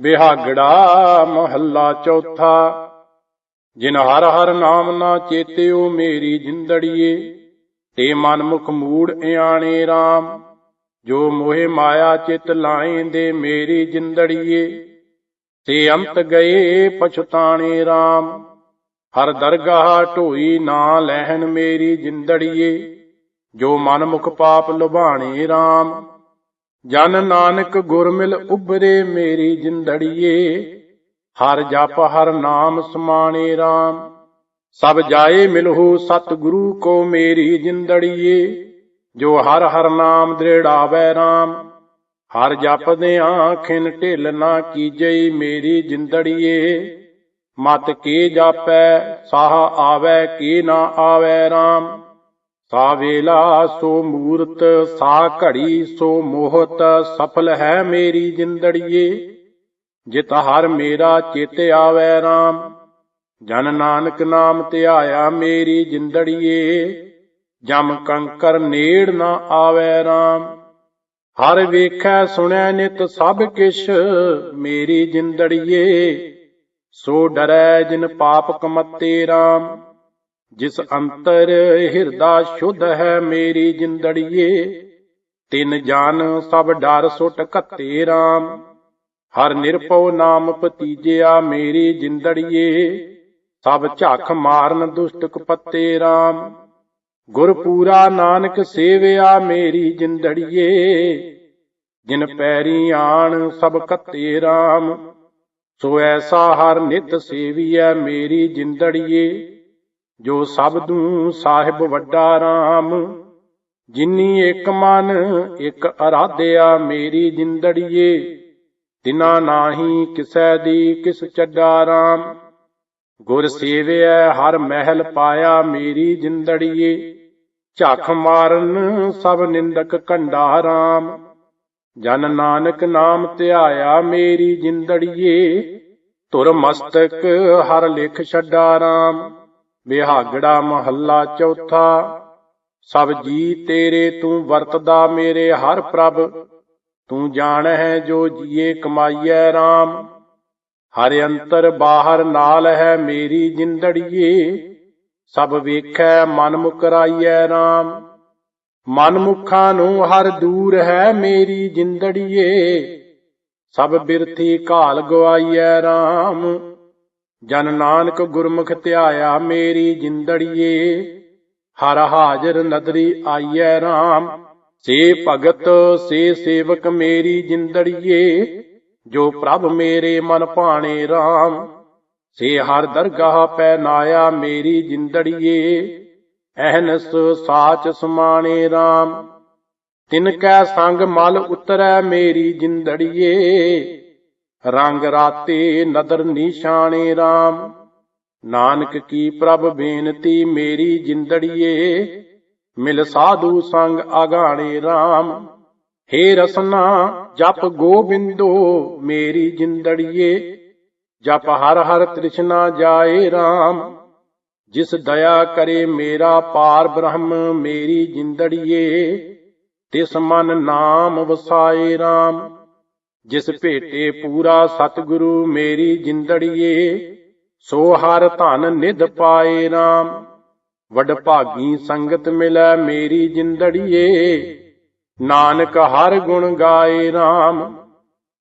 ਬਿਹਾਗੜਾ ਮਹੱਲਾ ਚੌਥਾ। ਜਿਨ ਹਰ ਹਰ ਨਾਮ ਨਾ ਚੇਤਿਓ ਮੇਰੀ ਜਿੰਦੜੀਏ, ਤੇ ਮਨ ਮੁਖ ਮੂੜ ਇਆਣੇ RAM ਜੋ ਮੋਹਿ ਮਾਇਆ ਚਿਤ ਲਾਏਂਦੇ ਮੇਰੀ ਜਿੰਦੜੀਏ, ਤੇ ਅੰਤ ਗਏ ਪਛਤਾਣੇ RAM ਹਰ ਦਰਗਾਹ ਢੋਈ ਨਾ ਲਹਿਣ ਮੇਰੀ ਜਿੰਦੜੀਏ, ਜੋ ਮਨ ਮੁਖ ਪਾਪ ਲੁਭਾਣੇ RAM ਜਨ ਨਾਨਕ ਗੁਰਮਿਲ ਉਬਰੇ ਮੇਰੀ ਜਿੰਦੜੀਏ, ਹਰ ਜਪ ਹਰ ਨਾਮ ਸਮਾਣੇ RAM ਸਭ ਜਾਏ ਮਿਲਹੁ ਸਤ ਗੁਰੂ ਕੋ ਮੇਰੀ ਜਿੰਦੜੀਏ, ਜੋ ਹਰ ਹਰ ਨਾਮ ਦ੍ਰਿੜਾਵੈ RAM ਹਰ ਜਪਦੇ ਆਖਿਨ ਢਿਲ ਨਾ ਕੀਜਈ ਮੇਰੀ ਜਿੰਦੜੀਏ, ਮਤ ਕੇ ਜਾਪੈ, ਸਾਹ ਆਵੈ ਕੀ ਨਾ ਆਵੈ RAM ਸਾ ਵੇਲਾ ਸੋ ਮੂਰਤ, ਸਾ ਘੜੀ ਸੋ ਮੋਹਤ, ਸਫਲ ਹੈ ਮੇਰੀ ਜਿੰਦੜੀਏ। ਜਿਤ ਹਰ ਮੇਰਾ ਚਿਤ ਆਵੈ RAM ਜਨ ਨਾਨਕ ਨਾਮ ਧਿਆਇਆ ਮੇਰੀ ਜਿੰਦੜੀਏ। ਜਮ ਕੰਕਰ ਨੇੜ ਨਾ ਆਵੈ RAM ਹਰ ਵੇਖੈ ਸੁਣੈ ਨਿਤ ਸਭ ਕਿਛ ਮੇਰੀ ਜਿੰਦੜੀਏ। ਸੋ ਡਰੈ ਜਿਨ ਪਾਪ ਕਮਤੇ RAM ਜਿਸ ਅੰਤਰ ਹਿਰਦਾ ਸ਼ੁੱਧ ਹੈ ਮੇਰੀ ਜਿੰਦੜੀਏ, ਤਿਨ ਜਾਨ ਸਭ ਡਰ ਸੁਟ ਘੱਤੇ RAM ਹਰ ਨਿਰਭਉ ਨਾਮ ਪਤੀਜਿਆ ਮੇਰੀ ਜਿੰਦੜੀਏ, ਸਭ ਝੱਖ ਮਾਰਨ ਦੁਸ਼ਟ ਕਪੱਤੇ RAM ਗੁਰਪੂਰਾ ਨਾਨਕ ਸੇਵਿਆ ਮੇਰੀ ਜਿੰਦੜੀਏ, ਜਿਨ ਪੈਰੀ ਆਣ ਸਭ ਕੱਤੇ RAM ਸੋ ਐਸਾ ਹਰ ਨਿਤ ਸੇਵੀਐ ਮੇਰੀ ਜਿੰਦੜੀਏ। ਜੋ ਸਭ ਦੂ ਸਾਹਿਬ ਵੱਡਾ RAM ਜਿਨੀ ਇੱਕ ਮਨ, ਇੱਕ ਅਰਾਧਿਆ ਮੇਰੀ ਜਿੰਦੜੀਏ, ਤਿਨਾ ਨਾਹੀ ਕਿਸੈ ਦੀ ਕਿਸ ਚੱਡਾ RAM ਗੁਰ ਸੇਵਿਐ ਹਰ ਮਹਿਲ ਪਾਇਆ ਮੇਰੀ ਜਿੰਦੜੀਏ, ਝੱਖ ਮਾਰਨ ਸਭ ਨਿੰਦਕ ਕੰਡਾ RAM ਜਨ ਨਾਨਕ ਨਾਮ ਧਿਆਇਆ ਮੇਰੀ ਜਿੰਦੜੀਏ, ਧੁਰ ਮਸਤਕ ਹਰ ਲਿਖ ਛੱਡਾ RAM ਵਿਹਾਗੜਾ ਮਹੱਲਾ ਚੌਥਾ, ਸਭ ਜੀ ਤੇਰੇ ਤੂੰ ਵਰਤਦਾ ਮੇਰੇ ਹਰ ਪ੍ਰਭ, ਤੂੰ ਜਾਣ ਹੈ ਜੋ ਜੀਏ ਕਮਾਈਐ RAM ਹਰ ਅੰਤਰ ਬਾਹਰ ਨਾਲ ਹੈ ਮੇਰੀ ਜਿੰਦੜੀਏ, ਸਭ ਵੇਖੈ ਮਨ ਮੁਕਰਾਈਐ RAM ਮਨ ਮੁਖਾਂ ਨੂੰ ਹਰ ਦੂਰ ਹੈ ਮੇਰੀ ਜਿੰਦੜੀਏ, ਸਭ ਬਿਰਥੀ ਘਾਲ ਗਵਾਈਐ RAM ਜਨ ਨਾਨਕ ਗੁਰਮੁਖ ਧਿਆਇਆ ਮੇਰੀ ਜਿੰਦੜੀਏ, ਹਰ ਹਾਜ਼ਰ ਨਦਰੀ ਆਈਐ RAM ਸੇ ਭਗਤ, ਸੇ ਸੇਵਕ ਮੇਰੀ ਜਿੰਦੜੀਏ, ਜੋ ਪ੍ਰਭ ਮੇਰੇ ਮਨ ਭਾਣੇ RAM ਸੇ ਹਰ ਦਰਗਾਹ ਪੈ ਨਾਇਆ ਮੇਰੀ ਜਿੰਦੜੀਏ ਅਹਨਸ ਸਾਚ ਸਮਾਣੇ RAM ਤਿਨ ਕੈ ਸੰਗ ਮਲ ਉਤਰੈ ਮੇਰੀ ਜਿੰਦੜੀਏ ਰੰਗ ਰਾਤੇ ਨਦਰ ਨਿਸ਼ਾਨੇ RAM ਨਾਨਕ ਕੀ ਪ੍ਰਭ ਬੇਨਤੀ ਮੇਰੀ ਜਿੰਦੜੀਏ, ਮਿਲ ਸਾਧੂ ਸੰਗ ਆਗਾਣੇ RAM ਹੇ ਰਸਨਾ, ਜਪ ਗੋਬਿੰਦੋ ਮੇਰੀ ਜਿੰਦੜੀਏ, ਜਪ ਹਰ ਹਰ ਤ੍ਰਿਸ਼ਨਾ ਜਾਏ RAM ਜਿਸ ਦਇਆ ਕਰੇ ਮੇਰਾ ਪਾਰ ਬ੍ਰਹਮ ਮੇਰੀ ਜਿੰਦੜੀਏ, ਤਿਸ ਮਨ ਨਾਮ ਵਸਾਏ RAM ਜਿਸ ਭੇਟੇ ਪੂਰਾ ਸਤਿਗੁਰੂ ਮੇਰੀ ਜਿੰਦੜੀਏ, ਸੋ ਹਰ ਧਨ ਨਿਧ ਪਾਏ RAM ਵਡ ਭਾਗੀ ਸੰਗਤ ਮਿਲੈ ਮੇਰੀ ਜਿੰਦੜੀਏ, ਨਾਨਕ ਹਰ ਗੁਣ ਗਾਏ RAM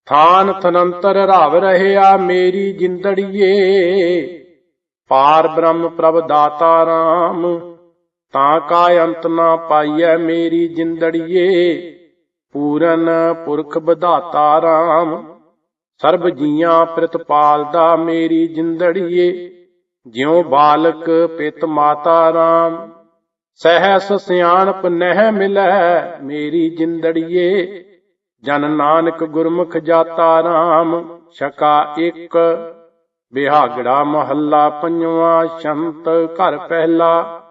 ਥਾਨ ਥਨੰਤਰ ਰਵ ਰਹਿਆ ਮੇਰੀ ਜਿੰਦੜੀਏ, ਪਾਰ ਬ੍ਰਹਮ ਪ੍ਰਭ ਦਾਤਾ RAM ਤਾਂ ਕਾ ਅੰਤ ਨਾ ਪਾਈਐ ਮੇਰੀ ਜਿੰਦੜੀਏ ਪੂਰਨ ਪੁਰਖ ਵਿਧਾਤਾ RAM ਸਰਬ ਜੀਆਂ ਪ੍ਰਤਪਾਲਦਾ ਮੇਰੀ ਜਿੰਦੜੀਏ। ਜਿਉ ਬਾਲਕ ਪਿਤ ਮਾਤਾ RAM ਸਹਿਸ ਸਿਆਣਪ ਨਹਿ ਮਿਲੈ ਮੇਰੀ ਜਿੰਦੜੀਏ। ਜਨ ਨਾਨਕ ਗੁਰਮੁਖ ਜਾਤਾ RAM ਛਕਾ ਇੱਕ ਬਿਹਾਗੜਾ ਮਹੱਲਾ ਪੰਜਵਾ ਸ਼ੰਤ ਘਰ ਪਹਿਲਾ।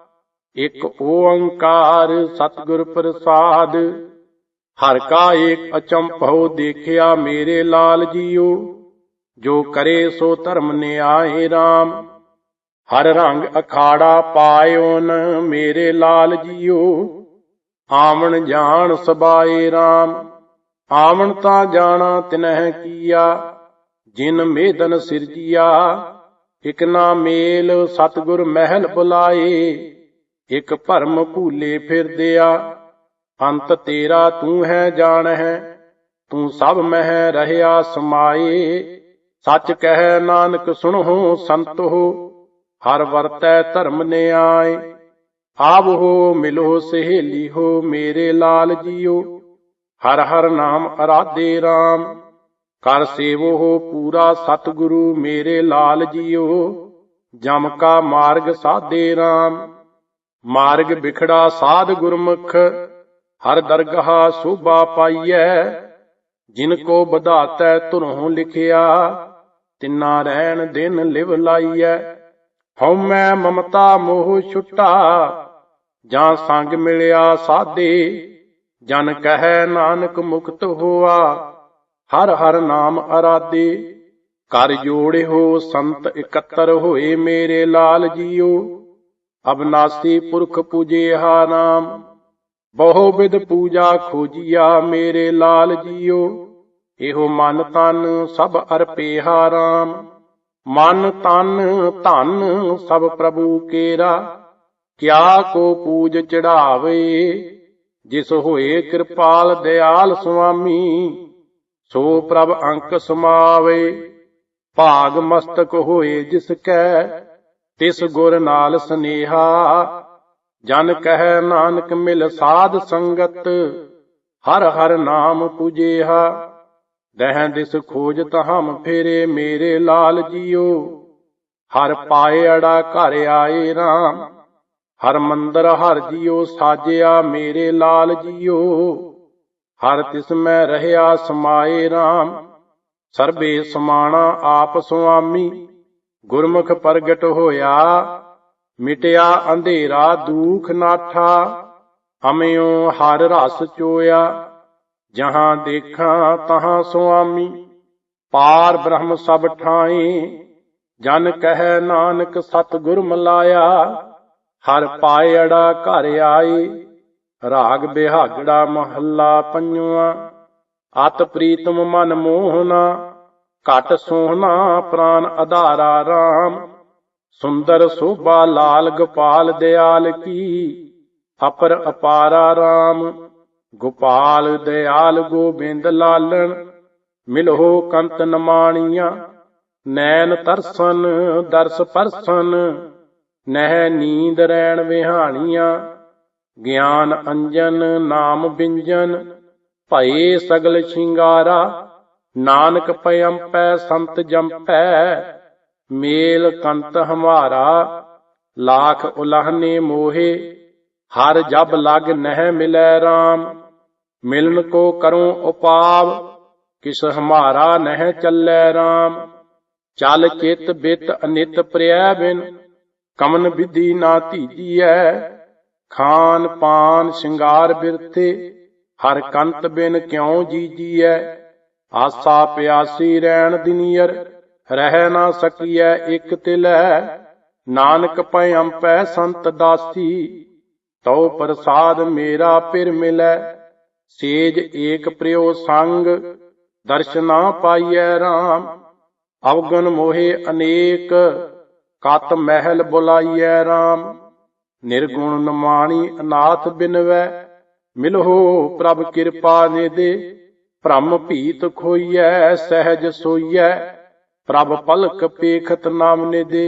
ਇੱਕ ਓੰਕਾਰ ਸਤਿਗੁਰ ਪ੍ਰਸਾਦ। ਹਰ ਕਾ ਏਕ ਅਚੰਭਉ ਦੇਖਿਆ ਮੇਰੇ ਲਾਲ ਜੀਓ ਜੋ ਕਰੇ ਸੋ ਧਰਮ ਨਿਆਏ RAM ਹਰ ਰੰਗ ਅਖਾੜਾ ਪਾਇਓਨ ਮੇਰੇ ਲਾਲ ਜੀਓ ਆਵਣ ਜਾਣ ਸਬਾਏ RAM ਆਵਣ ਤਾਂ ਜਾਣਾ ਤਿਨਹਿ ਕੀਆ। ਜਿਨ ਮੇਦਨ ਸਿਰਜੀਆ, ਇਕ ਨਾ ਮੇਲ ਸਤਗੁਰ ਮਹਿਲ ਬੁਲਾਏ। ਇਕ ਭਰਮ ਭੂਲੇ ਫਿਰਦਿਆ। ਅੰਤ ਤੇਰਾ ਤੂੰ ਹੈ ਜਾਣ ਹੈ ਤੂੰ ਸਭ ਮਹਿ ਰਹਿਆ ਸਮਾਏ। ਸੱਚ ਕਹਿ ਨਾਨਕ ਸੁਣੋ ਸੰਤੋ ਹਰ ਵਰਤੈ ਧਰਮ ਨਿਆਏ ਆਵੋ ਮਿਲੋ ਸਹੇਲੀ ਹੋ ਮੇਰੇ ਲਾਲ ਜੀਓ, ਹਰ ਹਰ ਨਾਮ ਅਰਾਧੇ RAM ਕਰ ਸੇਵੋ ਹੋ ਪੂਰਾ ਸਤਿਗੁਰੂ ਮੇਰੇ ਲਾਲ ਜੀਓ, ਜਮ ਕਾ ਮਾਰਗ ਸਾਧੇ RAM ਮਾਰਗ ਵਿਖੜਾ ਸਾਧ ਗੁਰਮੁਖ ਹਰ ਦਰਗਾਹ ਸੋਭਾ ਪਾਈਐ, ਜਿਨ ਕੋ ਵਧਾਤੈ ਧੁਰੋਂ ਲਿਖਿਆ, ਤਿੰਨਾ ਰਹਿਣ ਦਿਨ ਲਿਵ ਲਾਈਐ। ਹਉਮੈ ਮਮਤਾ ਮੋਹ ਛੁਟਾ, ਜਾਂ ਸੰਗ ਮਿਲਿਆ ਸਾਦੇ, ਜਨ ਕਹੈ ਨਾਨਕ ਮੁਕਤ ਹੋਆ। ਹਰ ਹਰ ਨਾਮ ਅਰਾਧੇ ਕਰ ਜੋੜਿਓ ਸੰਤ ਇਕੱਤਰ ਹੋਏ ਮੇਰੇ ਲਾਲ ਜੀਓ। ਅਬਨਾਸੀ ਪੁਰਖ ਪੂਜੇ ਹਾ ਨਾਮ ਬਹੁ ਵਿਦ ਪੂਜਾ ਖੋਜੀਆ ਮੇਰੇ ਲਾਲ ਜੀਓ। ਇਹੋ ਮਨ ਤਨ ਸਭ ਅਰਪੇ ਹਾ ਰਾਮ। ਮਨ ਤਨ ਧਨ ਸਭ ਪ੍ਰਭੂ ਕੇਰਾ। ਕਿਆ ਕੋ ਪੂਜ ਚੜਾਵੇ, ਜਿਸ ਹੋਏ ਕਿਰਪਾਲ ਦਿਆਲ ਸੁਆਮੀ, ਸੋ ਪ੍ਰਭ ਅੰਕ ਸਮਾਵੇ। ਭਾਗ ਮਸਤਕ ਹੋਏ ਜਿਸ ਕੈ, ਤਿਸ ਗੁਰ ਨਾਲ ਸਨੇਹਾ। ਜਨ ਕਹਿ ਨਾਨਕ ਮਿਲ ਸਾਧ ਸੰਗਤ, ਹਰ ਹਰ ਨਾਮ ਪੁਜੇਹਾ। ਦਹਿ ਦਿਸ ਖੋਜ ਹਮ ਫੇਰੇ ਮੇਰੇ ਲਾਲ ਜੀਓ। ਹਰ ਪਾਏ ਅੜਾ ਘਰ ਆਏ RAM ਹਰ ਮੰਦਰ ਹਰ ਜੀਓ ਸਾਜਿਆ ਮੇਰੇ ਲਾਲ ਜੀਓ। ਹਰ ਤਿਸ ਮੈਂ ਰਹਿਆ ਸਮਾਏ RAM ਸਰਬੇ ਸਮਾਣਾ ਆਪ ਸੁਆਮੀ। ਗੁਰਮੁਖ ਪ੍ਰਗਟ ਹੋਇਆ ਮਿਟਿਆ ਅੰਧੇਰਾ ਦੂਖ ਨਾਠਾ ਹਮਿਓ ਹਰ ਰਸ ਚੋਇਆ। ਜਹਾਂ ਦੇਖਾਂ ਤਹਾਂ ਸੁਆਮੀ, ਪਾਰ ਬ੍ਰਹਮ ਸਭ ਠਾਏ। ਜਨ ਕਹਿ ਨਾਨਕ ਸਤ ਗੁਰ ਮਲਾਇਆ, ਹਰ ਪਾਇੜਾ ਘਰ ਆਏ। ਰਾਗ ਬਿਹਾਗੜਾ ਮਹੱਲਾ ਪੰਜਵਾ, ਅਤ ਪ੍ਰੀਤਮ ਮਨ ਮੋਹਨਾ, ਘਟ ਸੋਹਣਾ ਪ੍ਰਾਨ ਆਧਾਰਾ RAM ਸੁੰਦਰ ਸੋਭਾ ਲਾਲ ਗੋਪਾਲ ਦਿਆਲ ਕੀ? ਅਪਰ ਅਪਾਰਾ RAM ਗੋਪਾਲ ਦਿਆਲ ਗੋਬਿੰਦ ਲਾਲਣ ਮਿਲਹੋ ਕੰਤ ਨਮਾਣੀਆਂ, ਨੈਣ ਤਰਸਨ, ਦਰਸ ਪਰਸਨ, ਨਹਿ ਨੀਂਦ ਰੈਣ ਵਿਹਾਣੀਆਂ, ਗਿਆਨ ਅੰਜਨ, ਨਾਮ ਬਿੰਜਨ, ਭਏ ਸਗਲ ਸ਼ਿੰਗਾਰਾ, ਨਾਨਕ ਪਇੰਪੈ ਸੰਤ ਜੰਪੈ। ਮੇਲ ਕੰਤ ਹਮਾਰਾ, ਲਾਖ ਉਲਹਨੇ ਮੋਹੇ, ਹਰ ਜਬ ਲਗ ਨਹਿ ਮਿਲੈ RAM ਮਿਲਨ ਕੋ ਕਰੂੰ ਉਪਾਵ, ਕਿਸ ਹਮਾਰਾ ਨਹਿ ਚੱਲੈ RAM ਚਲ ਚਿਤ ਬਿਤ ਅਨਿਤ ਪ੍ਰਿਆ ਬਿਨ, ਕਮਨ ਵਿਧੀ ਨਾ ਧੀਜੀਐ ਖਾਨ ਪਾਨ ਸ਼ਿੰਗਾਰ ਬਿਰਤੇ ਹਰ ਕੰਤ ਬਿਨ ਕਿਉ ਜੀਜੀਐ। ਆਸਾ ਪਿਆਸੀ ਰਹਿਣ ਦਿਨੀਅਰ ਰਹਿ ਨਾ ਸਕੀਐ ਇਕ ਤਿਲੈ। ਨਾਨਕ ਪੈ ਅੰਪੈ ਸੰਤ ਦਾਸੀ, ਤਉ ਪ੍ਰਸਾਦ ਮੇਰਾ ਪਿਰ ਮਿਲੈ। ਸੇਜ ਏਕ ਪ੍ਰਿਓ ਸੰਗ ਦਰਸ਼ਨਾ ਪਾਈਐ RAM ਅਵਗਨ ਮੋਹਿ ਅਨੇਕ, ਕਤ ਮਹਿਲ ਬੁਲਾਈਐ RAM ਨਿਰਗੁਣ ਨਮਾਣੀ ਅਨਾਥ ਬਿਨਵੈ, ਮਿਲਹੋ ਪ੍ਰਭ ਕਿਰਪਾ ਨਿਦੇ ਭ੍ਰਮ ਭੀਤ ਖੋਈਐ, ਸਹਿਜ ਸੋਈਐ। ਪ੍ਰਭ ਪਲਕ ਪੇਖਤ ਨਾਮ ਨਿਦੇ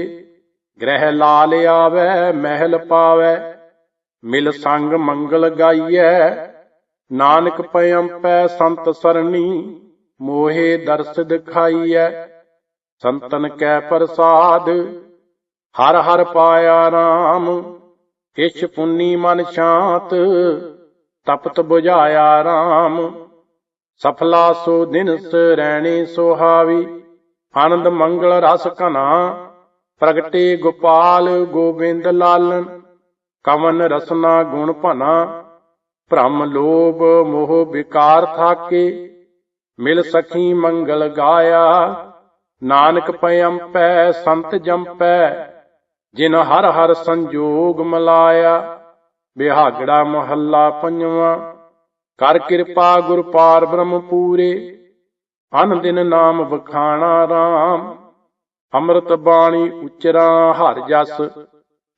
ਗ੍ਰਹਿ ਲਾਲ ਆਵੈ, ਮਹਿਲ ਪਾਵੈ। ਮਿਲ ਸੰਗ ਮੰਗਲ ਗਾਈਐ, ਨਾਨਕ ਪੈ ਸੰਤ ਸਰਣੀ, ਮੋਹੇ ਦਰਸ ਦਿਖਾਈਐ। ਸੰਤਨ ਕੈ ਪ੍ਰਸਾਦ, ਹਰ ਹਰ ਪਾਇਆ RAM ਇਛ ਪੁੰਨੀ ਮਨ ਸ਼ਾਂਤ, ਤਪਤ 부ਝਾਇਆ RAM ਸਫਲਾ ਸੋ ਦਿਨਸ ਰਹਿਣੀ ਸੁਹਾਵੀ ਆਨੰਦ ਮੰਗਲ ਰਸ ਘਨਾ, ਪ੍ਰਗਟੇ ਗੋਪਾਲ ਗੋਬਿੰਦ ਲਾਲਨ, ਕਵਨ ਰਸਨਾ ਗੁਣ ਭਨਾ, ਭ੍ਰਮ ਲੋਭ ਮੋਹ ਵਿਕਾਰ ਥਾਕੇ, ਮਿਲ ਸਖੀ ਮੰਗਲ ਗਾਇਆ, ਨਾਨਕ ਪਇੰਪੈ ਸੰਤ ਜੰਪੈ, ਜਿਨ ਹਰ ਹਰ ਸੰਜੋਗ ਮਲਾਇਆ, ਬਿਹਾਗੜਾ ਮਹੱਲਾ ਪੰਜਵਾਂ, ਕਰ ਕਿਰਪਾ ਗੁਰ ਪਾਰ ਬ੍ਰਹਮ ਪੂਰੇ ਅਨ ਦਿਨ ਨਾਮ ਵਖਾਣਾ RAM ਅੰਮ੍ਰਿਤ ਬਾਣੀ ਉਚਰਾ ਹਰ ਜਸ।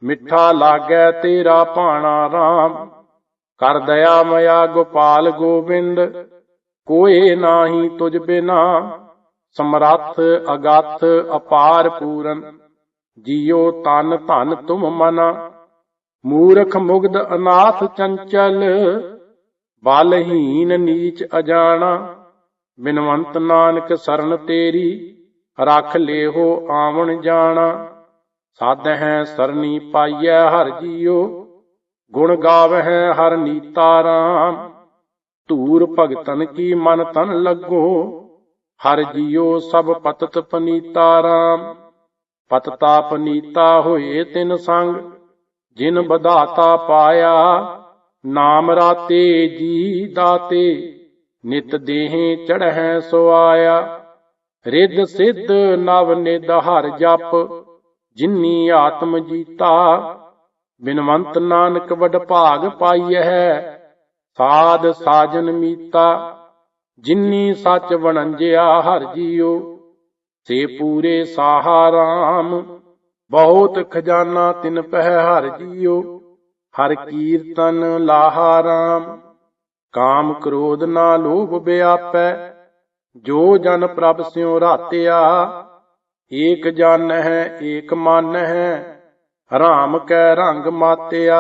ਮਿੱਠਾ ਲਾਗੈ ਤੇਰਾ ਭਾਣਾ RAM ਕਰ ਦਇਆ ਮਇਆ ਗੋਪਾਲ ਗੋਬਿੰਦ। ਕੋਏ ਨਾਹੀ ਤੁਝ ਬਿਨਾ। ਸਮਰੱਥ ਅਗਾਥ ਅਪਾਰ ਪੂਰਨ। ਜੀਉ ਤਨ ਧਨ ਤੁਮ ਮਨਾ। ਮੂਰਖ ਮੁਗਧ ਅਨਾਥ ਚੰਚਲ। ਬਲਹੀਨ ਨੀਚ ਅਜਾਣਾ। ਬਿਨਵੰਤ ਨਾਨਕ ਸਰਨ ਤੇਰੀ, ਰੱਖ ਲੇਹੋ ਆਵਣ ਜਾਣਾ। ਸਾਧ ਹੈ ਸਰਨੀ ਪਾਈਐ ਹਰ ਜੀਓ ਗੁਣ ਗਾਵਹਿ ਹਰ ਨੀਤਾ ਰਾਮ। ਧੂਰ ਭਗਤਨ ਕੀ ਮਨ ਤਨ ਲੱਗੋ, ਹਰ ਜੀਓ ਸਭ ਪਤਤ ਪਨੀਤਾ ਰਾਮ। ਪਤਤਾ ਪਨੀਤਾ ਹੋਏ ਤਿਨ ਸੰਗ, ਜਿਨ ਬਧਾਤਾ ਪਾਇਆ, ਨਾਮ ਰਾਤੇ ਜੀ ਦਾਤੇ। ਨਿਤ ਦੇਹੇ ਚੜ੍ਹੈ ਸੋ ਆਇਆ। ਰਿੱਧ ਸਿੱਧ ਨਵ ਨਿਦ ਹਰ ਜਪ, ਜਿਨੀ ਆਤਮ ਜੀਤਾ। ਬਿਨਵੰਤ ਨਾਨਕ ਵਡ ਭਾਗ ਪਾਈਐ, ਸਾਧ ਸਾਜਨ ਮੀਤਾ। ਜਿਨੀ ਸੱਚ ਵਣੰਜਿਆ ਹਰ ਜੀਓ ਸੇ ਪੂਰੇ ਸਾਹਾ ਰਾਮ। ਬਹੁਤ ਖਜ਼ਾਨਾ ਤਿਨ ਪਹਿ ਹਰ ਜੀਓ ਹਰ ਕੀਰਤਨ ਲਾਹਾ ਰਾਮ। ਕਾਮ ਕ੍ਰੋਧ ਨਾ ਲੋਭ ਵਿਆਪੈ ਜੋ ਜਨ ਪ੍ਰਭ ਸਿਉ ਰਾਤਿਆ, ਏਕ ਜਨ ਹੈ, ਏਕ ਮਨ ਹੈ, ਰਾਮ ਕੈ ਰੰਗ ਮਾਤਿਆ,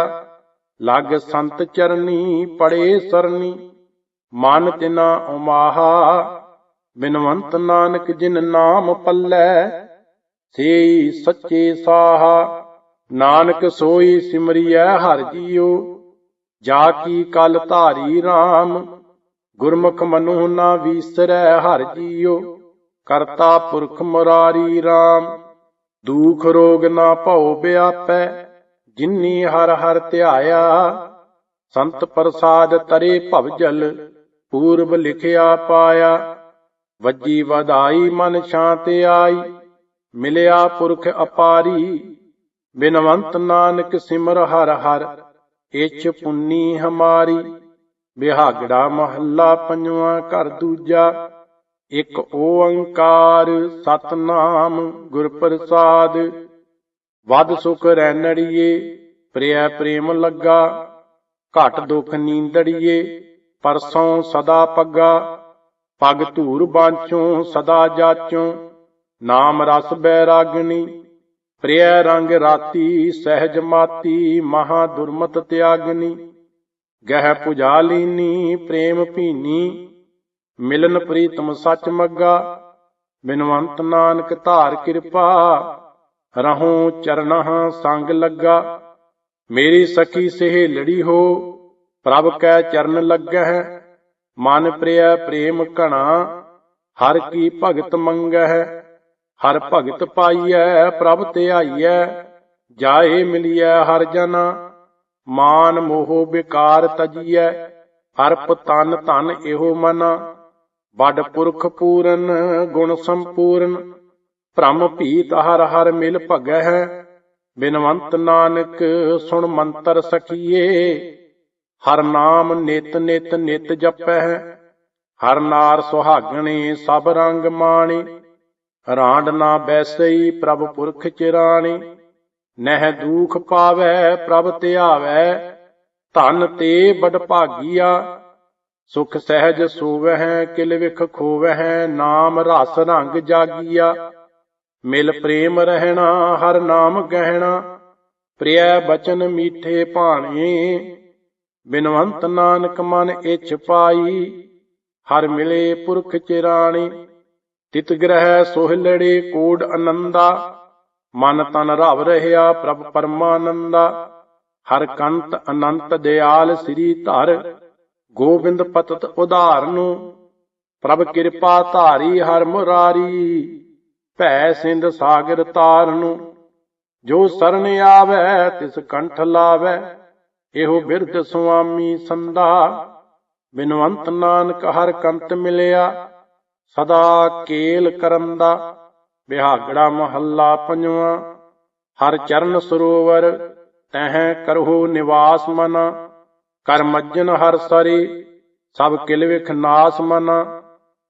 ਲਗ ਸੰਤ ਚਰਨੀ ਪੜੇ ਸਰਨੀ, ਮਨ ਤਿਨਾ ਉਮਾਹਾ, ਬਿਨਵੰਤ ਨਾਨਕ ਜਿਨ ਨਾਮ ਪੱਲੈ, ਸੇਈ ਸੱਚੇ ਸਾਹਾ, ਨਾਨਕ ਸੋਈ ਸਿਮਰਿਐ ਹਰ ਜੀਓ ਜਾ ਕੀ ਕਲ ਧਾਰੀ RAM ਗੁਰਮੁਖ ਮਨੁ ਨਾ ਵੀਸਰੈ, ਹਰ ਜੀਉ। ਕਰਤਾ ਪੁਰਖ ਮੁਰਾਰੀ RAM ਦੁਖ ਰੋਗ ਨਾ ਭਉ ਵਿਆਪੈ ਜਿਨੀ ਹਰ ਹਰ ਧਿਆਇਆ। ਸੰਤ ਪ੍ਰਸਾਦ ਤਰੇ ਭਵਜਲ ਪੂਰਬ ਲਿਖਿਆ ਪਾਇਆ। ਵੱਜੀ ਵਧਾਈ ਮਨ ਸ਼ਾਂਤ ਆਈ, ਮਿਲਿਆ ਪੁਰਖ ਅਪਾਰੀ। ਬਿਨਵੰਤ ਨਾਨਕ ਸਿਮਰ ਹਰ ਹਰ। ਇਛ ਪੁੰਨੀ ਹਮਾਰੀ ਵਿਹਾਗੜਾ ਮਹੱਲਾ ਪੰਜਵਾਂ ਘਰ ਦੂਜਾ, ਇਕ ਓੰਕਾਰ ਸਤਨਾਮ ਗੁਰ ਪ੍ਰਸਾਦ ਵਦ ਸੁਖ ਰੈਣੜੀਏ ਪ੍ਰਿਆ ਪ੍ਰੇਮ ਲੱਗਾ, ਘਟ ਦੁਖ ਨੀਂਦੜੀਏ, ਪਰਸੋਂ ਸਦਾ ਪੱਗਾ, ਪਗ ਧੂਰ ਬਾਂਚੋਂ ਸਦਾ ਜਾਚੋਂ, ਨਾਮ ਰਸ ਬੈਰਾਗਣੀ ਪ੍ਰਿਯ ਰੰਗ ਰਾਤੀ ਸਹਿਜ ਮਾਤੀ ਮਹਾ ਦੁਰਮਤ ਤਿਆਗਨੀ, ਗਹਿ ਪੁਜਾ ਲੀਨੀ ਪ੍ਰੇਮ ਭੀਨੀ, ਮਿਲਨ ਪ੍ਰੀਤਮ ਸੱਚ ਮੱਗਾ ਬਿਨਵੰਤ ਨਾਨਕ ਧਾਰ ਕਿਰਪਾ, ਰਹੂੰ ਚਰਨਹ ਸੰਗ ਲੱਗਾ, ਮੇਰੀ ਸਖੀ ਸਹੇਲੜੀ ਹੋ, ਪ੍ਰਭ ਕੈ ਚਰਨ ਲੱਗਹਿ, ਮਨ ਪ੍ਰਿਆ ਪ੍ਰੇਮ ਘਣਾ, ਹਰ ਕੀ ਭਗਤ ਮੰਗਹਿ ਹਰ ਭਗਤ ਪਾਈਐ, ਪ੍ਰਭ ਧਿਆਈਐ, ਜਾਏ ਮਿਲੀਐ ਹਰ ਜਨ। ਮਾਨ ਮੋਹ ਵਿਕਾਰ ਤਜੀਐ ਹਰਪ ਤਨ ਧਨ ਇਹੋ ਮਨ। ਵੱਡ ਪੁਰਖ ਪੂਰਨ, ਗੁਣ ਸੰਪੂਰਨ, ਭ੍ਰਮ ਭੀਤ ਹਰ ਹਰ ਮਿਲ ਭਗਹਿ ਬਿਨਵੰਤ ਨਾਨਕ ਸੁਣ ਮੰਤਰ ਸਖੀਏ, ਹਰ ਨਾਮ ਨਿਤ ਨਿਤ ਨਿਤ ਜਪੈ ਹੈ। ਹਰ ਨਾਰ ਸੁਹਾਗਣੇ ਸਭ ਰੰਗ ਮਾਣੇ। ਰਾਂਡ ਨਾ ਬੈਸਈ ਪ੍ਰਭ ਪੁਰਖ ਚਿਰਾਣੀ, ਨਹਿ ਦੂਖ ਪਾਵੈ ਪ੍ਰਭ ਧਿਆਵੈ, ਧਨ ਤੇ ਬੜ ਭਾਗੀਆ, ਸੁਖ ਸਹਿਜ ਸੋਵਹਿ, ਕਿਲ ਵਿਖ ਖੋਵਹਿ, ਨਾਮ ਰਸ ਰੰਗ ਜਾਗੀਆ। ਮਿਲ ਪ੍ਰੇਮ ਰਹਿਣਾ, ਹਰ ਨਾਮ ਗਹਿਣਾ ਪ੍ਰਿਆ ਬਚਨ ਮੀਠੇ ਭਾਣੇ। ਬਿਨਵੰਤ ਨਾਨਕ ਮਨ ਇਛ ਪਾਈ, ਹਰ ਮਿਲੇ ਪੁਰਖ ਚਿਰਾਣੀ ਤਿਤ ਗ੍ਰਹਿ ਸੋਹਿਲੜੇ ਕੋਡ ਆਨੰਦਾ ਮਨ ਤਨ ਰਵ ਰਹਿਆ ਪ੍ਰਭ ਪਰਮਾਨੰਦਾ। ਹਰ ਕੰਤ ਅਨੰਤ ਦਿਆਲ ਸ੍ਰੀ ਧਰ, ਗੋਬਿੰਦ ਪਤਤ ਉਧਾਰਨੁ। ਪ੍ਰਭ ਕਿਰਪਾ ਧਾਰੀ ਹਰ ਮੁਰਾਰੀ, ਭੈ ਸਿੰਧ ਸਾਗਰ ਤਾਰਨੁ। ਜੋ ਸਰਨ ਆਵੈ, ਤਿਸ ਕੰਠ ਲਾਵੈ, ਇਹੋ ਬਿਰਧ ਸੁਆਮੀ ਸੰਦਾ ਬਿਨਵੰਤ ਨਾਨਕ ਹਰ ਕੰਤ ਮਿਲਿਆ। ਸਦਾ ਕੇਲ ਕਰੰਦਾ ਬਿਹਾਗੜਾ ਮਹੱਲਾ ਪੰਜਵਾਂ। ਹਰ ਚਰਨ ਸਰੋਵਰ ਤਹਿ ਕਰਹੁ ਨਿਵਾਸ ਮਨ। ਕਰ ਮੱਜਨ ਹਰ ਸਰੀ, ਸਭ ਕਿਲ ਵਿਖ ਨਾਸ ਮਨ।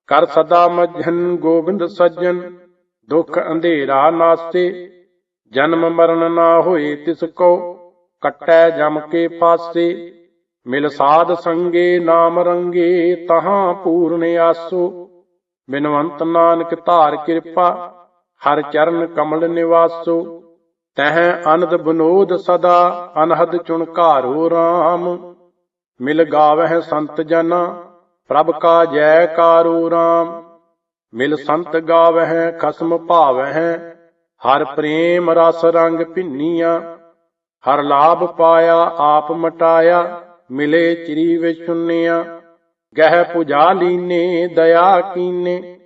ਕਰ ਸਦਾ ਮਝਨ ਗੋਬਿੰਦ ਸੱਜਣ, ਦੁਖ ਅੰਧੇਰਾ ਨਾਸਤੇ ਜਨਮ ਮਰਨ ਨਾ ਹੋਏ ਤਿਸ ਕੋ, ਕੱਟੈ ਜਮ ਕੇ ਫਾਸੇ ਮਿਲ ਸਾਧ ਸੰਗੇ ਨਾਮ ਰੰਗੇ, ਤਹਾਂ ਪੂਰਨ ਆਸੋ। ਬਿਨਵੰਤ ਨਾਨਕ ਧਾਰ ਕਿਰਪਾ, ਹਰ ਚਰਨ ਕਮਲ ਨਿਵਾਸੋ, ਤਹਿ ਅਨੰਦ ਬਨੋਦ ਸਦਾ, ਅਨਹਦ ਚੁਣਕਾਰੋ RAM ਮਿਲ ਗਾਵਹਿ ਸੰਤ ਜਨਾ, ਪ੍ਰਭ ਕਾ ਜੈਕਾਰੋ RAM ਮਿਲ ਸੰਤ ਗਾਵਹਿ, ਖਸਮ ਭਾਵਹਿ, ਹਰ ਪ੍ਰੇਮ ਰਸ ਰੰਗ ਭਿੰਨੀਆਂ। ਹਰ ਲਾਭ ਪਾਇਆ, ਆਪ ਮਟਾਇਆ, ਮਿਲੇ ਚਰੀ ਵਿਸ਼ੁੰਨਿਆ ਗਹਿ ਪੁਜਾ ਲੀਨੇ ਦਇਆ ਕੀਨੇ,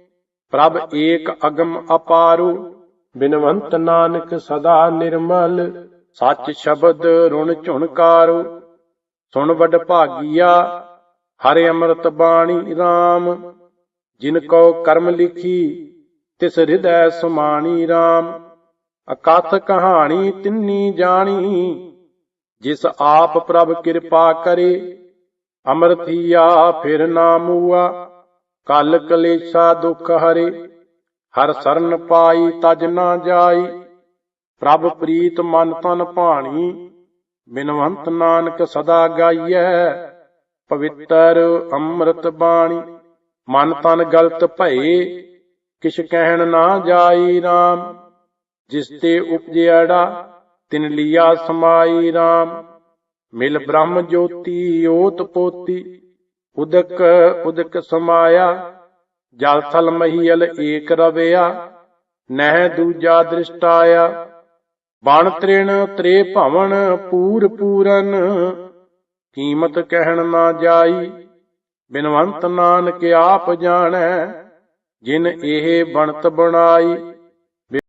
ਪ੍ਰਭ ਏਕ ਅਗਮ ਅਪਾਰੂ, ਬਿਨਵੰਤ ਨਾਨਕ ਸਦਾ ਨਿਰਮਲ, ਸੱਚ ਸ਼ਬਦ ਰੁਣ ਝੁਣਕਾਰੂ, ਸੁਣ ਵਡ ਭਾਗੀਆ, ਹਰਿ ਅੰਮ੍ਰਿਤ ਬਾਣੀ RAM ਜਿਨ ਕੋ ਕਰਮ ਲਿਖੀ, ਤਿਸ ਹਿਰਦੈ ਸੁਮਾਣੀ RAM ਅਕਥ ਕਹਾਣੀ ਤਿੰਨੀ ਜਾਣੀ, ਜਿਸ ਆਪ ਪ੍ਰਭ ਕਿਰਪਾ ਕਰੇ ਅਮਰਥੀਆ ਫਿਰ ਨਾ ਮੂਆ ਕਲ ਕਲੇਸ਼ਾ ਦੁਖ ਹਰੇ, ਹਰ ਸਰਨ ਪਾਈ ਤਜ ਨਾ ਜਾਈ, ਪ੍ਰਭ ਪ੍ਰੀਤ ਮਨ ਤਨ ਭਾਣੀ, ਬਿਨਵੰਤ ਨਾਨਕ ਸਦਾ ਗਾਈਐ, ਪਵਿੱਤਰ ਅੰਮ੍ਰਿਤ ਬਾਣੀ, ਮਨ ਤਨ ਗਲਤ ਭਏ, ਕਿਛ ਕਹਿਣ ਨਾ ਜਾਈ RAM ਜਿਸ ਤੇ ਉਪਜਿਆੜਾ ਤਿਨ ਲੀਆ ਸਮਾਈ RAM ਮਿਲ ਬ੍ਰਹਮ ਜੋਤੀ ਓਤ ਪੋਤੀ, ਉਦਕ ਉਦਕ ਸਮਾਇਆ, ਜਲ ਥਲ ਮਹੀਲ ਏਕ ਰਵਿਆ, ਨਹਿ ਦੂਜਾ ਦ੍ਰਿਸ਼ਟਾਇਆ, ਬਣ ਤ੍ਰਿਣ ਤ੍ਰੇ ਭਵਨ ਪੂਰ ਪੂਰਨ, ਕੀਮਤ ਕਹਿਣ ਨਾ ਜਾਈ, ਬਿਨਵੰਤ ਨਾਨਕ ਆਪ ਜਾਣੈ, ਜਿਨ ਇਹ ਬਣਤ ਬਣਾਈ।